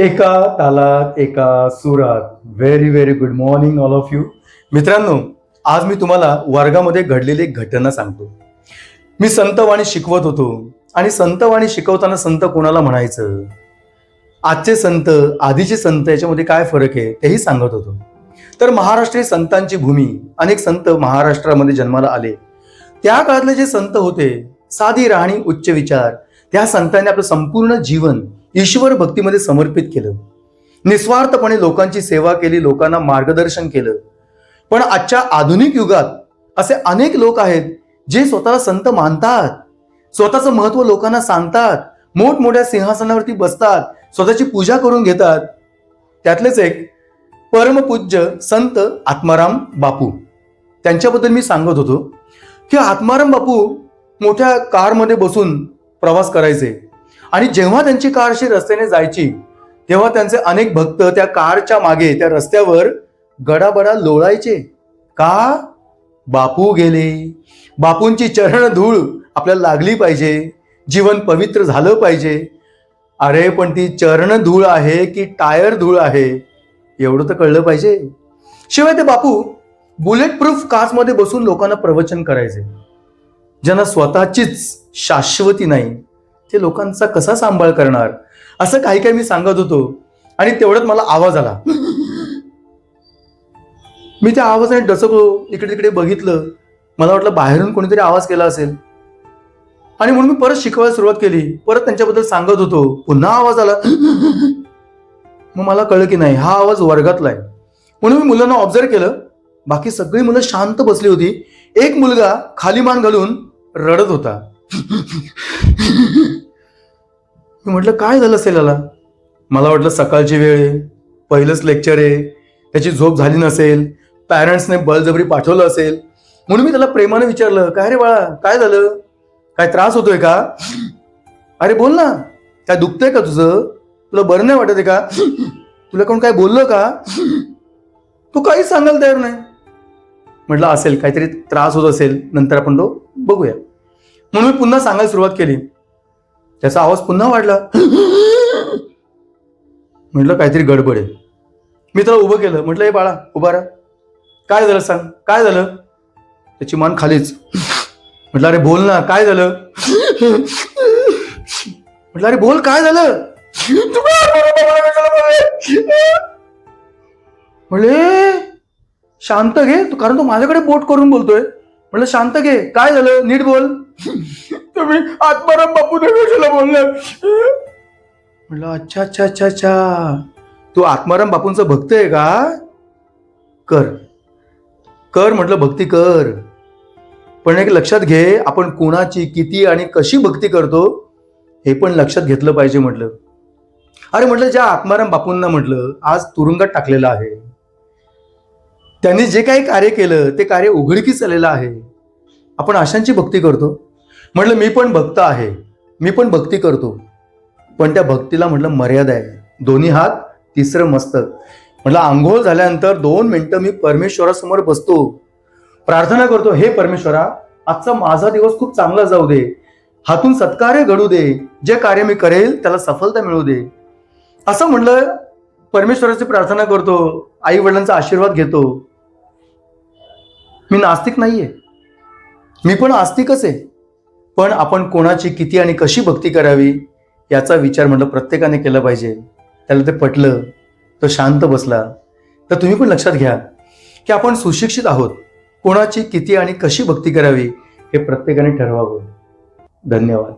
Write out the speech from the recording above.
एका तालात एका सुरात. Very very good morning all of you मित्रांनो आज मी तुम्हाला वर्गामध्ये घडलेली एक घटना सांगतो. मी संतवाणी शिकवत होतो आणि संतवाणी शिकवताना संत कोणाला म्हणायचं? आजचे संत आधीचे संत याच्यामध्ये काय फरक आहे तेही सांगत होतो. तर महाराष्ट्रीय संतांची भूमी अनेक संत महाराष्ट्रामध्ये जन्माला आले. त्या काळातले जे संत होते साधी राहणी उच्च विचार त्या संतांनी आपलं संपूर्ण जीवन ईश्वर भक्तीमध्ये समर्पित केलं. निस्वार्थपणे लोकांची सेवा केली लोकांना मार्गदर्शन केलं. पण आजच्या आधुनिक युगात असे अनेक लोक आहेत जे स्वतःला संत मानतात स्वतःचं महत्त्व लोकांना सांगतात मोठमोठ्या सिंहासनावरती बसतात स्वतःची पूजा करून घेतात. त्यातलेच एक परमपूज्य संत आत्माराम बापू. त्यांच्याबद्दल मी सांगत होतो की आत्माराम बापू मोठ्या कारमध्ये बसून प्रवास करायचे. आणि जेव्हा त्यांची कार अशी रस्त्याने जायची तेव्हा त्यांचे अनेक भक्त त्या कारच्या मागे त्या रस्त्यावर गडाबडा लोळायचे. का? बापू गेले. बापूंची चरण धूळ आपल्याला लागली पाहिजे. जीवन पवित्र झालं पाहिजे. अरे पण ती चरण धूळ आहे की टायर धूळ आहे? एवढं तर कळलं पाहिजे. शिवाय ते बापू बुलेट प्रूफ कारमध्ये बसून लोकांना प्रवचन करायचे. ज्यांना स्वतःचीच शाश्वती नाही. ते लोकांचा कसा सांभाळ करणार? असं काही काही मी सांगत होतो. आणि तेवढ्यात मला आवाज आला. मी त्या आवाजाने डसकलो इकडे तिकडे बघितलं. मला वाटलं बाहेरून कोणीतरी आवाज केला असेल. आणि म्हणून मी परत शिकवायला सुरुवात केली. परत त्यांच्याबद्दल सांगत होतो. पुन्हा आवाज आला. मग मला कळलं की नाही हा आवाज वर्गातला आहे म्हणून मी मुलांना ऑब्झर्व केलं. बाकी सगळी मुलं शांत बसली होती. एक मुलगा खाली मान घालून रडत होता. मी म्हटलं काय झालं असेल याला? मला वाटलं सकाळची वेळ आहे पहिलंच लेक्चर आहे त्याची झोप झाली नसेल पॅरेंट्सने बळजबरी पाठवलं असेल. म्हणून मी त्याला प्रेमाने विचारलं काय रे बाळा काय झालं? काय त्रास होतोय का? अरे बोल ना काय दुखतंय का तुझं? तुला बरं नाही वाटत आहे का? तुला कोण काय बोललं का? तू काहीच सांगायला तयार नाही. म्हटलं असेल काहीतरी त्रास होत असेल नंतर आपण तो बघूया. म्हणून मी पुन्हा सांगायला सुरुवात केली. त्याचा आवाज पुन्हा वाढला. म्हटलं काहीतरी गडबड आहे. मी त्याला उभं केलं. म्हटलं हे बाळा उभा राहा. काय झालं सांग? काय झालं? त्याची मान खालीच. म्हटलं अरे बोल ना काय झालं? म्हटलं अरे बोल काय झालं? म्हणले शांत घे. तू कारण तू माझ्याकडे बोट करून बोलतोय. म्हणलं शांत घे. काय झालं? नीट बोल. तुम्ही आत्माराम बापू कशाला बोलले म्हणलं अच्छा अच्छा अच्छा अच्छा. तू आत्माराम बापूंचा भक्त आहे का? कर. कर म्हटलं भक्ती कर. पण एक लक्षात घे आपण कोणाची किती आणि कशी भक्ती करतो हे पण लक्षात घेतलं पाहिजे म्हटलं. अरे म्हटलं ज्या आत्माराम बापूंना म्हटलं आज तुरुंगात टाकलेलं आहे. त्यांनी जे काही कार्य केलं ते कार्य उघडकीस आलेलं आहे. आपण अशांची भक्ती करतो. म्हटलं मी पण भक्त आहे. मी पण भक्ती करतो. पण त्या भक्तीला म्हटलं मर्यादा आहे. दोन्ही हात तिसरं मस्तक. म्हटलं आंघोळ झाल्यानंतर दोन मिनटं मी परमेश्वरासमोर बसतो. प्रार्थना करतो हे परमेश्वरा आजचा माझा दिवस खूप चांगला जाऊ दे. हातून सत्कार्य घडू दे. जे कार्य मी करेल त्याला सफलता मिळू दे. असं म्हणलं परमेश्वराची प्रार्थना करतो. आई वडिलांचा आशीर्वाद घेतो. मी नास्तिक नाही आहे मी पण आस्तिकच आहे. पण आपण कोणाची किती आणि कशी भक्ती करावी याचा विचार म्हटलं प्रत्येकाने केला पाहिजे. त्याला ते पटलं तो शांत बसला. तर तुम्ही पण लक्षात घ्या की आपण सुशिक्षित आहोत. कोणाची किती आणि कशी भक्ती करावी हे प्रत्येकाने ठरवावं. धन्यवाद.